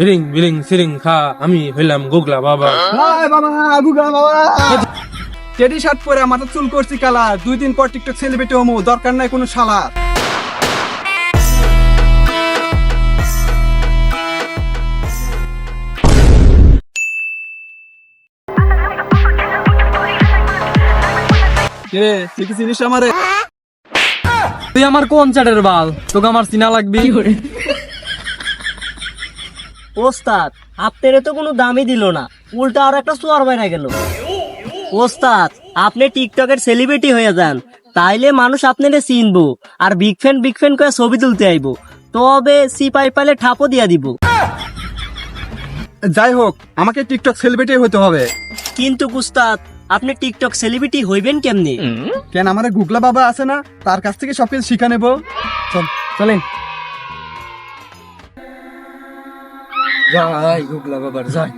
বিরিং বিরিং সিরিং খা আমি হইলাম গোগলা বাবা হাই বাবা গুগা বাবা টেডি শার্ট পরে মাথা চুল করছি কালা। দুই দিন পর টিকটক সেলিব্রিটি হমু দরকার নাই কোনো শালা। কে তুই কি চিনিস আমারে? তুই আমার কোন চাটের বাল? তোকে আমার চিনা লাগবে? ওস্তাদ আপনার তো কোনো দামই দিল না। উল্টা আর একটা সোয়ার বাইরে গেল। ওস্তাদ আপনি টিকটকের সেলিব্রিটি হয়ে যান। তাইলে মানুষ আপনারে চিনবো আর বিগ ফ্যান বিগ ফ্যান করে ছবি তুলতে আইবো। তবে সিপাই পাইলে ঠাপও দিয়া দিব। যাই হোক আমাকে টিকটক সেলিব্রিটি হতে হবে। কিন্তু উস্তাদ আপনি টিকটক সেলিব্রিটি হইবেন কেমনে? কেন আমাদের গুগলা বাবা আছে না? তার কাছ থেকে সবকিছু শিখা নেব। চল চলেন। জয় গুগলা বাবার জয়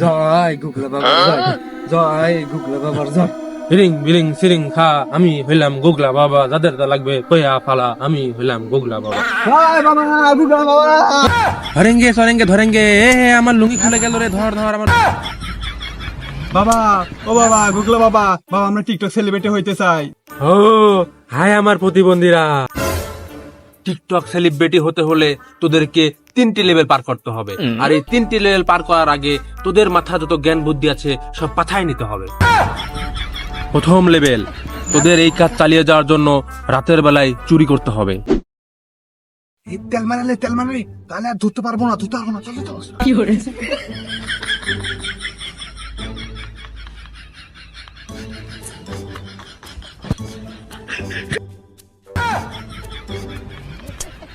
জয় গুগলা বাবার জয় জয় গুগলা বাবার জয়। বিরিং বিরিং সিরিং খা আমি হইলাম গোগলা বাবা যাদের তা লাগবে কয়া ফালা আমি হইলাম গোগলা বাবা। হাই বাবা গুগলা বাবা। ধরেঙ্গে সরেঙ্গে ধরেঙ্গে এ আমার লুঙ্গি খুলে গেল রে ধর ধর আমার বাবা ও বাবা গুগলা বাবা বাবা আমরা টিকটক সেলিব্রিটি হইতে চাই। ও হাই আমার প্রতিবন্ধীরা। টিকটক সেলিব্রিটি হতে হলে তোদেরকে তিনটি লেভেল পার করতে হবে। আর এই তিনটি লেভেল পার করার আগে তোদের মাথা যত জ্ঞান বুদ্ধি আছে সব পাথায় নিতে হবে। প্রথম লেভেল তোদের এই কাজ চালিয়ে যাওয়ার জন্য রাতের বেলায় চুরি করতে হবে। এই তেল মারালে তেল মারালে তাহলে আর ধরতে পারব না ধরতে পারব না চলো চলো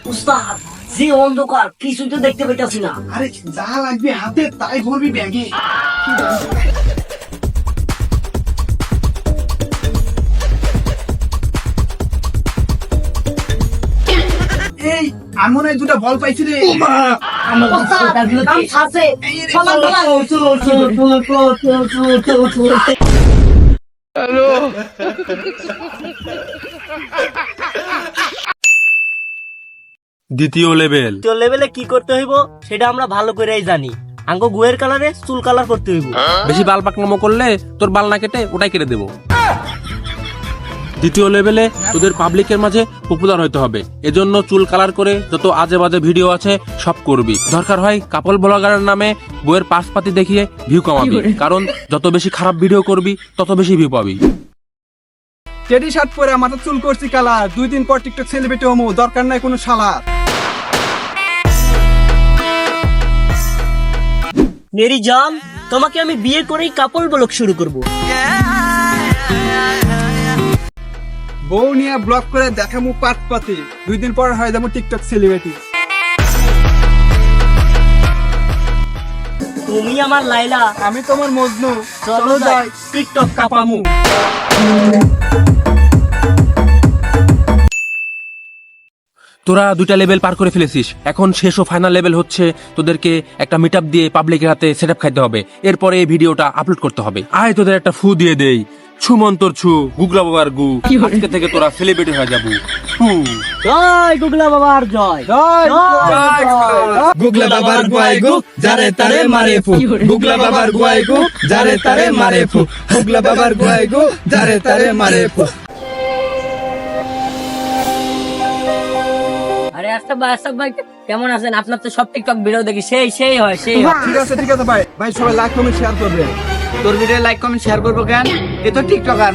উস্তাদ যে অন্ধকার কিছুই তো দেখতে পেতেছি না আরে যা লাগবে হাতে তাই ভরবি ব্যাগে এই আমি মনে হয় দুটা বল পাইছি রে দ্বিতীয় লেভেল দ্বিতীয় লেভেলে কি করতে হইব সেটা আমরা ভালো করেই জানি। আঙ্গ গুয়ের কালারে চুল কালার করতে হইব। বেশি বাল পাকনামো করলে তোর বাল না কেটে ওটাই কেটে দেবো। দ্বিতীয় লেভেলে তোদের পাবলিকের মাঝে পপুলার হতে হবে। এজন্য চুল কালার করে যত আজে বাজে ভিডিও আছে সব করবি। দরকার হয় কাপল ব্লগারের নামে বইয়ের পাশপাতি দেখিয়ে ভিউ কমাবি। কারণ যত বেশি খারাপ ভিডিও করবি তত বেশি ভিউ পাবি। টেডি শার্ট পরে মাথা চুল করছি কালার। দুই দিন পর টিকটক সেলিব্রিটি হমু। দরকার নাই কোনো শালা মেরি জান তোমাকে আমি বিয়ে করেই কাপড় ব্লক শুরু করব। বউ নিয়ে ব্লক করে দেখামু পাট পাতি দুই দিন পর হয়ে যাব টিকটক সেলিব্রিটি তুমি আমার লাইলা আমি তোমার মজনু। চলো যাই টিকটক কাপামু। তোরা দুইটা লেভেল পার করে ফেলেছিস। এখন শেষ ও ফাইনাল লেভেল হচ্ছে তোদেরকে একটা মিট দিয়ে পাবলিকের হাতে সেট আপ খাইতে হবে। এরপরে এই ভিডিওটা আপলোড করতে হবে। আয় তোদের একটা ফু দিয়ে দেই। ছু মন্তর ছু গুগলা বাবার গু। আজকে থেকে তোরা সেলিব্রিটি হয়ে যাব। জয় গুগলা বাবার জয়। গুগলা বাবার গুয়াই গু। যারে তারে মারে ফু। গুগলা বাবার গুয়াই গু যারে তারে মারে ফু। গুগলা বাবার গুয়াই গু যারে তারে মারে ফু। কেমন আছেন? আপনার তো সব টিকটক ভিডিও দেখি। সেই সেই হয় সেই ঠিক আছে ঠিক আছে ভাই। ভাই সবাই লাইক কমেন্ট শেয়ার করবেন তোর ভিডিও লাইক কমেন্ট শেয়ার করব কেন? এ তো টিকটকার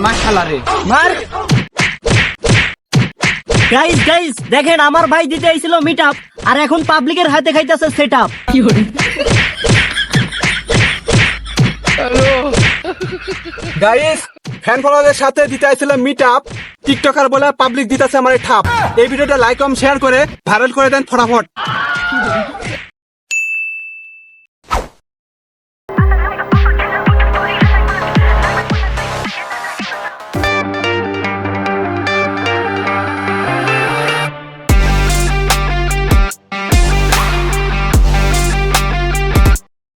মার! গাইস গাইস দেখেন আমার ভাই দিতে আইছিল মিট আপ আর এখন পাবলিকের হাতে খাইতেছে সেট আপ গাইস ফ্যান ফলোয়ারদের সাথে দিতে আইছিলাম মিট আপ টিকটকার বলে পাবলিক দিতেছে আমার ঠাপ। এই ভিডিওটা লাইক কম শেয়ার করে ভাইরাল করে দেন ফটাফট।